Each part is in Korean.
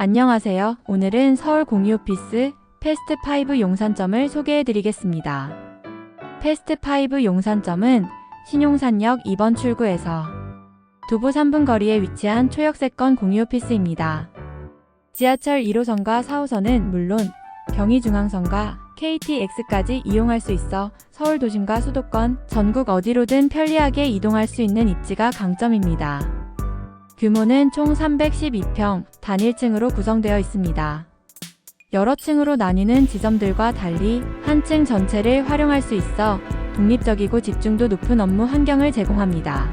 안녕하세요. 오늘은 서울 공유오피스 패스트5 용산점을 소개해 드리겠습니다. 패스트5 용산점은 신용산역 2번 출구에서 도보 3분 거리에 위치한 초역세권 공유오피스입니다. 지하철 1호선과 4호선은 물론 경의중앙선과 KTX까지 이용할 수 있어 서울 도심과 수도권, 전국 어디로든 편리하게 이동할 수 있는 입지가 강점입니다. 규모는 총 312평, 단일층으로 구성되어 있습니다. 여러 층으로 나뉘는 지점들과 달리 한 층 전체를 활용할 수 있어 독립적이고 집중도 높은 업무 환경을 제공합니다.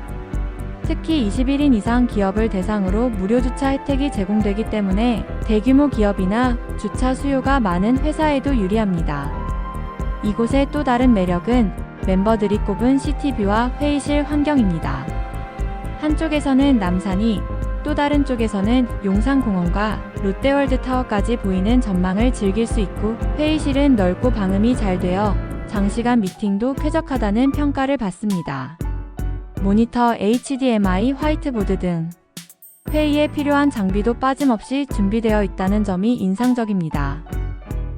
특히 21인 이상 기업을 대상으로 무료 주차 혜택이 제공되기 때문에 대규모 기업이나 주차 수요가 많은 회사에도 유리합니다. 이곳의 또 다른 매력은 멤버들이 꼽은 시티뷰와 회의실 환경입니다. 한쪽에서는 남산이 또 다른 쪽에서는 용산공원과 롯데월드 타워까지 보이는 전망을 즐길 수 있고 회의실은 넓고 방음이 잘 되어 장시간 미팅도 쾌적하다는 평가를 받습니다. 모니터 HDMI 화이트보드 등 회의에 필요한 장비도 빠짐없이 준비되어 있다는 점이 인상적입니다.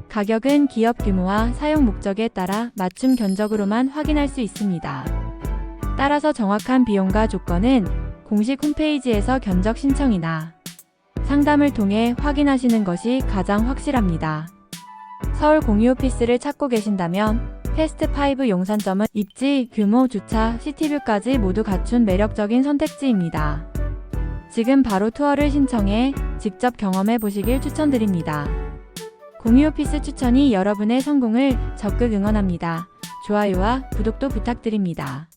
가격은 기업 규모와 사용 목적에 따라 맞춤 견적으로만 확인할 수 있습니다. 따라서 정확한 비용과 조건은 공식 홈페이지에서 견적 신청이나 상담을 통해 확인하시는 것이 가장 확실합니다. 서울 공유 오피스를 찾고 계신다면 패스트5 용산점은 입지, 규모, 주차, 시티뷰까지 모두 갖춘 매력적인 선택지입니다. 지금 바로 투어를 신청해 직접 경험해 보시길 추천드립니다. 공유 오피스 추천이 여러분의 성공을 적극 응원합니다. 좋아요와 구독도 부탁드립니다.